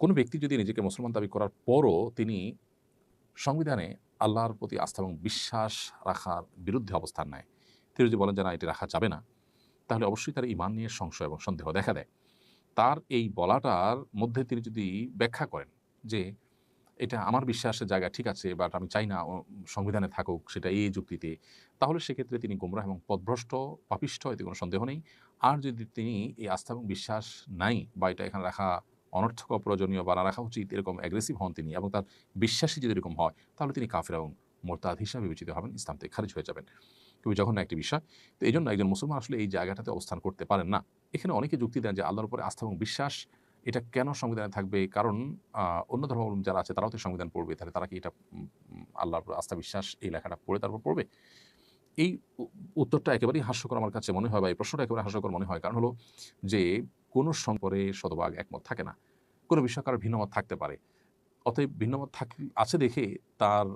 কোনো ব্যক্তি যদি নিজেকে মুসলমান দাবি করার পরও তিনি সংবিধানে আল্লাহর প্রতি আস্থা এবং বিশ্বাস রাখার বিরুদ্ধে অবস্থান নেয়, তিনি যদি বলেন যে না, এটি রাখা যাবে না, তাহলে অবশ্যই তার ইমান নিয়ে সংশয় এবং সন্দেহ দেখা দেয়। তার এই বলাটার মধ্যে তিনি যদি ব্যাখ্যা করেন যে এটা আমার বিশ্বাসের জায়গা ঠিক আছে বাট আমি চাই না সংবিধানে থাকুক, সেটা এই যুক্তিতে, তাহলে সেক্ষেত্রে তিনি গোমরাহ এবং পদভ্রষ্ট পাপিষ্ঠ এতে কোনো সন্দেহ নেই। আর যদি তিনি এই আস্থা এবং বিশ্বাস নাই, বা এটা এখানে রাখা অনর্থক, অপ্রয়োজনীয় বা না রাখা উচিত এরকম অ্যাগ্রেসিভ হন তিনি এবং তার বিশ্বাসী যদি এরকম হয়, তাহলে তিনি কাফের এবং মোরতাদ হিসাবে বিবেচিত হবেন, ইসলাম থেকে খারিজ হয়ে যাবেন। খুবই যখন একটি বিষয়। তো এই জন্য একজন মুসলমান আসলে এই জায়গাটাতে অবস্থান করতে পারেন না। এখানে অনেকে যুক্তি দেন যে আল্লাহর উপরে আস্থা এবং বিশ্বাস, এটা কেন সংবিধানে থাকবে? কারণ অন্য ধর্মাবলম্বী যারা আছে, তারাও তো সংবিধান পড়বে। তাহলে তারা কি এটা আল্লাহর উপর আস্থা, বিশ্বাস এই লেখাটা পড়ে তারপর পড়বে? এই উত্তরটা একেবারেই হাস্যকর আমার কাছে মনে হয় বা এই প্রশ্নটা একেবারে হাস্যকর মনে হয়। কারণ হলো যে কোনো সম্পরে শতভাগ একমত থাকে না। কোনো বিষয় কারও ভিন্নমত থাকতে পারে। অতএব ভিন্নমত থাক, আছে দেখে তার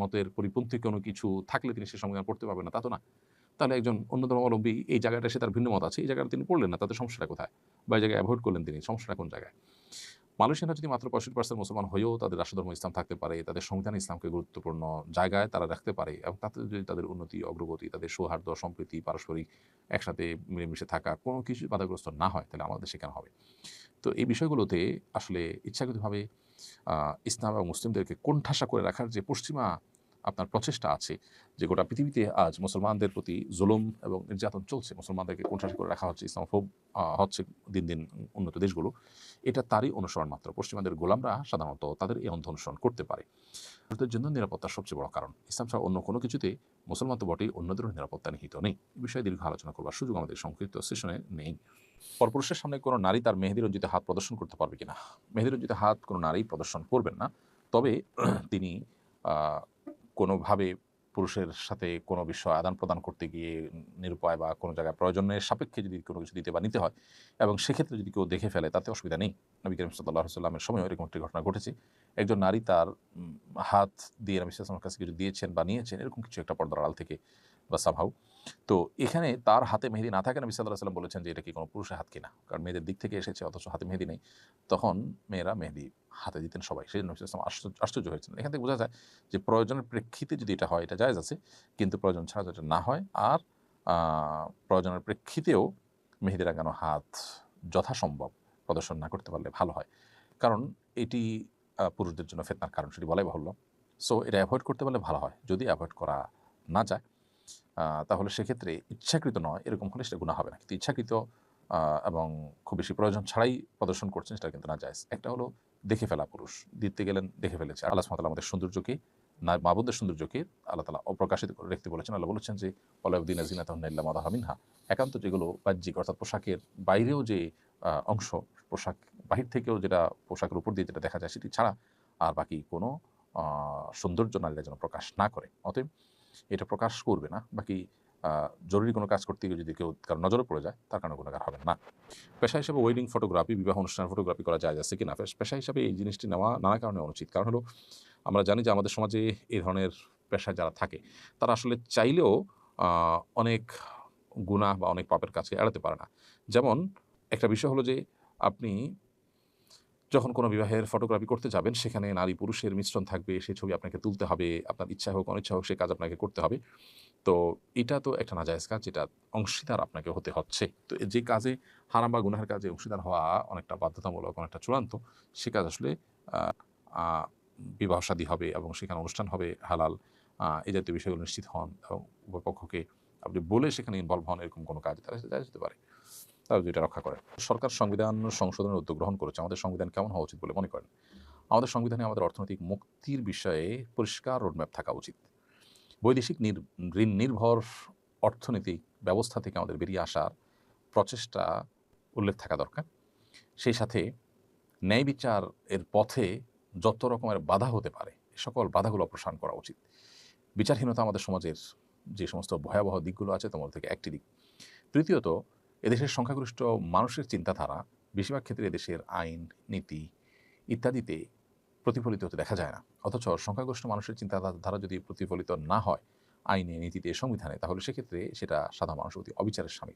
মতের পরিপন্থী কোনো কিছু থাকলে তিনি সে সংবিধান পড়তে পারবেন না, তা তো না। তাহলে একজন অন্য ধর্মাবলম্বী এই জায়গাটা সে তার ভিন্নমত আছে, এই জায়গাটা তিনি পড়লেন না, তাতে সমস্যাটা কোথায়? বা এই জায়গায় অ্যাভয়েড করলেন তিনি, সমস্যাটা কোন জায়গায়? মালয়েশিয়ানরা যদি মাত্র পঁয়ষট্টি পার্সেন্ট মুসলমান হয়েও তাদের রাষ্ট্রধর্ম ইসলাম থাকতে পারে, তাদের সংবিধান ইসলামকে গুরুত্বপূর্ণ জায়গায় তারা রাখতে পারে এবং তাতে যদি তাদের উন্নতি, অগ্রগতি, তাদের সৌহার্দ্য, সম্প্রীতি, পারস্পরিক একসাথে মিলেমিশে থাকা কোনো কিছু বাধাগ্রস্ত না হয়, তাহলে আমাদের সেখানে হবে? তো এই বিষয়গুলোতে আসলে ইচ্ছাকৃতভাবে ইসলাম এবং মুসলিমদেরকে কোণঠাসা করে রাখার যে পশ্চিমা আপনার প্রচেষ্টা আছে যে গোটা পৃথিবীতে আজ মুসলমানদের প্রতি জুলুম এবং নির্যাতন চলছে, মুসলমানদেরকে কোণঠাসা করে রাখা হচ্ছে, ইসলামফোব হচ্ছে দিন দিন উন্নত দেশগুলো। এটা তারই অনুসরণ মাত্র। পশ্চিমাদের গোলামরা সাধারণত তাদের এই অন্ধ অনুসরণ করতে পারে। ভারতের জন্য নিরাপত্তার সবচেয়ে বড় কারণ। ইসলাম ছাড়া অন্য কোনো কিছুতে মুসলমান তো বটেই অন্যদেরও নিরাপত্তা নিহিত নেই। বিষয়ে দীর্ঘ আলোচনা করবার সুযোগ আমাদের সংক্ষিপ্ত সেশনে নেই। পরপুরুষের সামনে কোনো নারী তার মেহেদি রঞ্জিত হাত প্রদর্শন করতে পারবে কিনা? মেহেদি রঞ্জিত হাত কোনো নারী প্রদর্শন করবেন না। তবে তিনি কোনোভাবে পুরুষের সাথে কোনো বিষয় আদান প্রদান করতে গিয়ে নিরুপায় বা কোনো জায়গায় প্রয়োজনের সাপেক্ষে যদি কোনো কিছু দিতে বা নিতে হয়, এবং সেক্ষেত্রে যদি কেউ দেখে ফেলে, তাতে অসুবিধা নেই। নবী করিম সাল্লাহ সাল্লামের সময় এরকম একটি ঘটনা ঘটেছে। একজন নারী তার হাত দিয়ে নবী সাল্লামের কাছে কিছু দিয়েছেন বা নিয়েছেন, এরকম কিছু একটা পর্দার আড়াল থেকে বা সাভাও তো এখানে তার হাতে মেহেদি না থাকে নবী সাল্লাহ সাল্লাম বলেছেন যে এটা কি কোনো পুরুষের হাত কিনা? কারণ মেয়েদের দিক থেকে এসেছে, অথচ হাতে মেহেদি নেই। তখন মেয়েরা মেহেদি হাতে দিতেন সবাই। সেই জন্য সাল্লাম আশ্চর্য হয়েছিলেন। এখান থেকে বোঝা যায় যে প্রয়োজনের প্রেক্ষিতে যদি এটা হয়, এটা জায়জ আছে। কিন্তু প্রয়োজন ছাড়া যেটা না হয়, আর প্রয়োজনের প্রেক্ষিতেও মেহেদি লাগানো হাত যথাসম্ভব প্রদর্শন না করতে পারলে ভালো হয়। কারণ এটি পুরুষদের জন্য ফেতনার কারণ, সেটি বলাই বাহুল্য। সো এটা অ্যাভয়েড করতে পারলে ভালো হয়। যদি অ্যাভয়েড করা না যায় তাহলে সেক্ষেত্রে ইচ্ছাকৃত নয়, এরকম হলে সেটা গুণা হবে না। কিন্তু ইচ্ছাকৃত এবং খুব বেশি প্রয়োজন ছাড়াই প্রদর্শন করছেন সেটা কিন্তু না যায় একটা হলো দেখে ফেলা পুরুষ। দিতে গেলেন, দেখে ফেলেছে। আল্লাহ সুবহানাহু আমাদের সৌন্দর্যকে, না, মাবুদের সৌন্দর্যকে আল্লাহ তালা অপ্রকাশিত করে রাখতে বলেছেন। আল্লাহ বলেছেন যে অলাউদ্দিন আজিনা তহনাল্লা মাদা হামিনহা একান্ত যেগুলো বাহ্যিক, অর্থাৎ পোশাকের বাইরেও যে অংশ, পোশাক বাহির থেকেও যেটা পোশাকের উপর দিয়ে যেটা দেখা যায় সেটি ছাড়া আর বাকি কোনো সৌন্দর্য নারীরা যেন প্রকাশ না করে। অতএব এটা প্রকাশ করবে না। বাকি জরুরি কোনো কাজ করতে গিয়ে যদি কেউ কারও নজরে পড়ে যায়, তার কারণে গুণাগার হবে না। পেশা হিসেবে ওয়েডিং ফটোগ্রাফি বিবাহ অনুষ্ঠান ফটোগ্রাফি করা যায় যাচ্ছে কিনা? পেশ- পেশা হিসাবে এই জিনিসটি নেওয়া নানা কারণে অনুচিত। কারণ হলো, আমরা জানি যে আমাদের সমাজে এই ধরনের পেশায় যারা থাকে, তারা আসলে চাইলেও অনেক গুণা বা অনেক পাপের কাছে এড়াতে পারে না। যেমন, একটা বিষয় হলো যে আপনি যখন কোনো বিবাহের ফটোগ্রাফি করতে যাবেন সেখানে নারী পুরুষের মিশ্রণ থাকবে সেই ছবি আপনাকে তুলতে হবে আপনার ইচ্ছা হোক অনিচ্ছা হোক সেই কাজ আপনাকে করতে হবে। তো এটা তো একটা নাজায়জ কাজ যেটা অংশীদার আপনাকে হতে হচ্ছে। তো যে কাজে হারাম বা গুনাহের কাজে অংশীদার হওয়া অনেকটা বাধ্যতামূলক অনেকটা চূড়ান্ত সে কাজ আসলে আহ, আহ, বিবাহ শাদী হবে এবং সেখানে অনুষ্ঠান হবে হালাল এই জাতীয় বিষয়গুলো নিশ্চিত হন এবং উভয় পক্ষকে আপনি বলে সেখানে ইনভলভ হন এরকম কোনো কাজ তারা যেতে পারে। তারা যদি এটা রক্ষা করে। সরকার সংবিধান সংশোধনের উদ্যোগ গ্রহণ করেছে। আমাদের সংবিধান কেমন হওয়া উচিত বলে মনে করেন? আমাদের সংবিধানে আমাদের অর্থনৈতিক মুক্তির বিষয়ে পরিষ্কার রোডম্যাপ থাকা উচিত। বৈদেশিক ঋণ নির্ভর অর্থনৈতিক ব্যবস্থা থেকে আমাদের বেরিয়ে আসার প্রচেষ্টা উল্লেখ থাকা দরকার। সেই সাথে ন্যায় বিচার এর পথে যত রকমের বাধা হতে পারে সকল বাধাগুলো অপসারণ করা উচিত। বিচারহীনতা আমাদের সমাজের যে সমস্ত ভয়াবহ দিকগুলো আছে তোমার থেকে একটি দিক। তৃতীয়ত এদেশের সংখ্যাগরিষ্ঠ মানুষের চিন্তাধারা বেশিরভাগ ক্ষেত্রে এদেশের আইন, নীতি ইত্যাদিতে প্রতিফলিত হতে দেখা যায় না। অথচ সংখ্যাগরিষ্ঠ মানুষের চিন্তাধারা যদি প্রতিফলিত না হয় আইনে, নীতিতে, সংবিধানে, তাহলে সেক্ষেত্রে সেটা সাধারণ মানুষের প্রতি অবিচারের স্বামী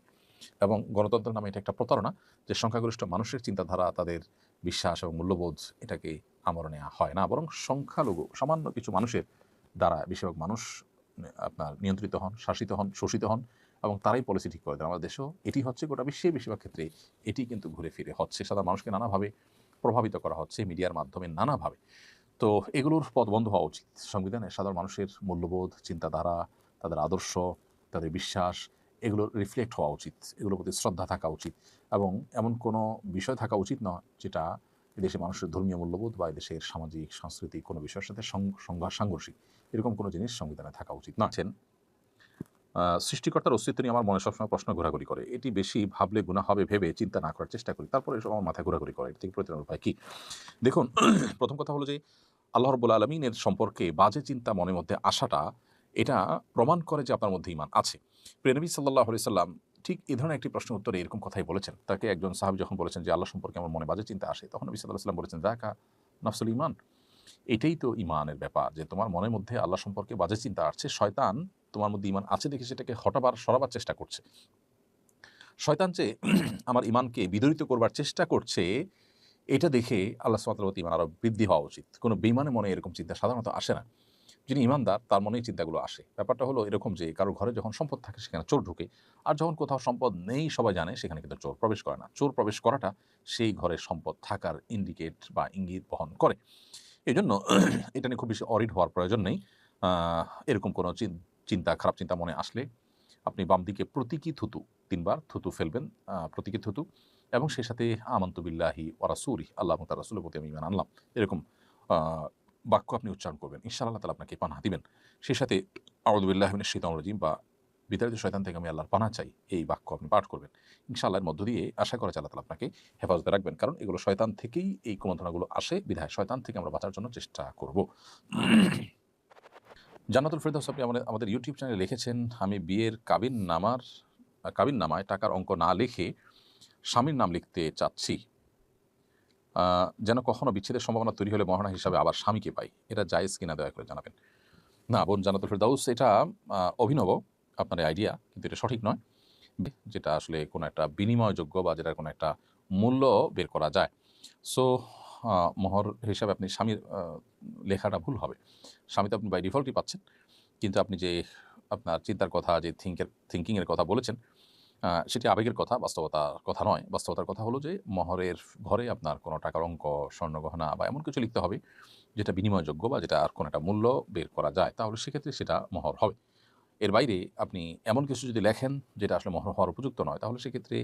এবং গণতন্ত্র নামে এটা একটা প্রতারণা যে সংখ্যাগরিষ্ঠ মানুষের চিন্তাধারা, তাদের বিশ্বাস এবং মূল্যবোধ এটাকে আমলে নেওয়া হয় না। বরং সংখ্যালঘু, সামান্য কিছু মানুষের দ্বারা বেশিরভাগ মানুষ আপনার নিয়ন্ত্রিত হন, শাসিত হন, শোষিত হন এবং তারাই পলিসি ঠিক করে দেন। আমাদের দেশেও এটি হচ্ছে গোটা বিশ্বের বেশিরভাগ ক্ষেত্রে এটি কিন্তু ঘুরে ফিরে হচ্ছে। সাধারণ মানুষকে নানাভাবে প্রভাবিত করা হচ্ছে মিডিয়ার মাধ্যমে নানাভাবে। তো এগুলোর পথ বন্ধ হওয়া উচিত সংবিধানে। সাধারণ মানুষের মূল্যবোধ, চিন্তাধারা, তাদের আদর্শ, তাদের বিশ্বাস, এগুলো রিফ্লেক্ট হওয়া উচিত। এগুলোর প্রতি শ্রদ্ধা থাকা উচিত। এবং এমন কোনো বিষয় থাকা উচিত নয় যেটা এদেশের মানুষের ধর্মীয় মূল্যবোধ বা এদেশের সামাজিক, সাংস্কৃতিক কোনো বিষয়ের সাথে সাংঘর্ষিক এরকম কোনো জিনিস সংবিধানে থাকা উচিত না সৃষ্টিকর্তার অস্তিত্ব নিয়ে আমার মনে সবসময় প্রশ্ন ঘোরাঘুরি করে। এটি বেশি ভাবলে গুণা হবে, ভেবে চিন্তা না করার চেষ্টা করি। তারপরে এসব আমার মাথায় ঘোরাঘুরি করে। এটি থেকে প্রতিরোধ উপায় কি? দেখুন, প্রথম কথা হলো যে, আল্লাহ রব্বুল আলমিনের সম্পর্কে বাজে চিন্তা মনের মধ্যে আসাটা এটা প্রমাণ করে যে আপনার মধ্যে ইমান আছে। প্রেনবী সাল্লাহ সাল্লাম ঠিক এই ধরনের একটি প্রশ্ন উত্তরে এরকম কথাই বলেছেন। তাকে একজন সাহাবি যখন বলেছেন যে, আল্লাহ সম্পর্কে আমার মনে বাজে চিন্তা আসে, তখন নবী সাল্লাহ সাল্লাম বলেছেন দেখা নফসুল ইমান এটাই তো ইমানের ব্যাপার যে, তোমার মনের মধ্যে আল্লাহ সম্পর্কে বাজে চিন্তা আসছে, শয়তান তোমার মধ্যে ইমান আছে দেখে সেটাকে হটাবার, সরাবার চেষ্টা করছে। শয়তান যে আমার ইমানকে বিদরিত করবার চেষ্টা করছে, এটা দেখে আল্লাহ সুমাত্রাবতী ইমান আরও বৃদ্ধি হওয়া উচিত। কোনো বেইমানের মনে এরকম চিন্তা সাধারণত আসে না। যিনি ইমানদার তার মনেই চিন্তাগুলো আসে। ব্যাপারটা হলো এরকম যে কারও ঘরে যখন সম্পদ থাকে সেখানে চোর ঢুকে, আর যখন কোথাও সম্পদ নেই সবাই জানে সেখানে কিন্তু চোর প্রবেশ করে না। চোর প্রবেশ করাটা সেই ঘরে সম্পদ থাকার ইন্ডিকেট বা ইঙ্গিত বহন করে। এই জন্য এটা নিয়ে খুব বেশি অরিড হওয়ার প্রয়োজন নেই। এরকম কোনো চিন্তা, খারাপ চিন্তা মনে আসলে আপনি বাম দিকে প্রতীকী থুতু তিনবার থুতু ফেলবেন প্রতীকী থুতু এবং সেই সাথে আমন্ত বিল্লাহি ওরাসুরি আল্লাহ তার রাসুলের প্রতি আমি ইমান আনলাম। এরকম বাক্য আপনি উচ্চারণ করবেন। ইনশাআল্লাহ তালা আপনাকে পানা দিবেন। সেই সাথে আউদুবিল্লাহমিন শীতম রাজিম বা বিতাড়িত শয়তান থেকে আমি আল্লাহর পানা চাই, এই বাক্য আপনি পাঠ করবেন। ইনশাআল্লাহর মধ্য দিয়ে আশা করা যায় আল্লাহ তালা আপনাকে হেফাজতে রাখবেন। কারণ এগুলো শয়তান থেকেই এই কুমন্ত্রণাগুলো আসে। বিধায় শয়তান থেকে আমরা বাঁচার জন্য চেষ্টা করব। জান্নাতুল ফেরদাউস আপনি আমাদের ইউটিউব চ্যানেলে লিখেছেন, আমি বিয়ের কাবিন নামার কাবিন নামায় টাকার অঙ্ক না লিখে স্বামীর নাম লিখতে চাচ্ছি। যেন কখনো বিচ্ছেদের সম্ভাবনা তৈরি হলে মহানা হিসাবে আবার স্বামীকে পাই। এটা জায়েজ কিনা দয়া করে জানাবেন। না, বোন, জান্নাতুল ফেরদাউস, এটা অভিনব আপনার আইডিয়া কিন্তু এটা সঠিক নয়। যেটা আসলে কোনো একটা বিনিময়যোগ্য বা যেটার কোনো একটা মূল্য বের করা যায়। সো মোহর হিসাবে আপনি স্বামীর লেখাটা ভুল হবে। স্বামী তো আপনি বাই ডিফল্টই পাচ্ছেন। কিন্তু আপনি যে আপনার চিন্তার কথা, যে থিঙ্কের থিঙ্কিংয়ের কথা বলেছেন সেটি আবেগের কথা, বাস্তবতার কথা নয়। বাস্তবতার কথা হলো যে মহরের ঘরে আপনার কোনো টাকার অঙ্ক স্বর্ণগহনা বা এমন কিছু লিখতে হবে যেটা বিনিময়যোগ্য বা যেটা আর কোনো একটা মূল্য বের করা যায়। তাহলে সেক্ষেত্রে সেটা মহর হবে। এর বাইরে আপনি এমন কিছু যদি লেখেন যেটা আসলে মহর হওয়ার উপযুক্ত নয়, তাহলে সেক্ষেত্রে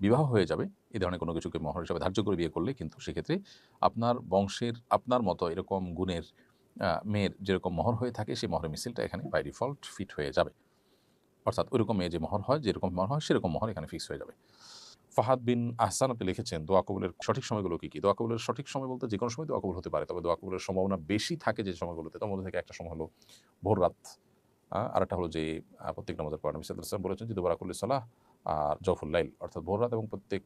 বিবাহ হয়ে যাবে, এ ধরনের কোনো কিছুকে মহর হিসাবে ধার্য করে বিয়ে করলে কিন্তু সেক্ষেত্রে আপনার বংশের, আপনার মতো এরকম গুণের মেয়ের যেরকম মহর হয়ে থাকে সেই মহরের মিছিলটা এখানে বাই ডিফল্ট ফিট হয়ে যাবে। অর্থাৎ ওইরকম মেয়ে যে মহর হয়, যেরকম মহর হয়, সেরকম মহর এখানে ফিক্স হয়ে যাবে। ফাহাদ বিন আহসান আপনি লিখেছেন, দোয়া কবুলের সঠিক সময়গুলো কী কী? দোয়া কবুলের সঠিক সময় বলতে যে কোনো সময় দোয়া কবুল হতে পারে, তবে দোয়া কবুলের সম্ভাবনা বেশি থাকে যে সময়গুলোতে। তার মধ্যে থেকে একটা সময় হলো ভোর রাত আর একটা হলো যে প্রত্যেক নামাজের পর নবী বলেছেন যে, দোবারাকুল্লি সালাহ। আর জফুল লাইল অর্থাৎ ভোররাত এবং প্রত্যেক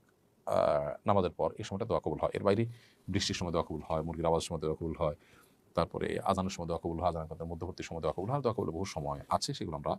নামাজের পর এই সময়টা দোয়া কবুল হয়। এর বাইরে বৃষ্টির সময় দোয়া কবুল হয়, মুরগির আওয়াজের সময় দোয়া কবুল হয়, তারপরে আজানের সময় দোয়া কবুল হয়, আজানের মধ্যবর্তী সময় দোয়া কবুল হয়, দোয়া কবুল বহু সময় আছে, সেগুলো আমরা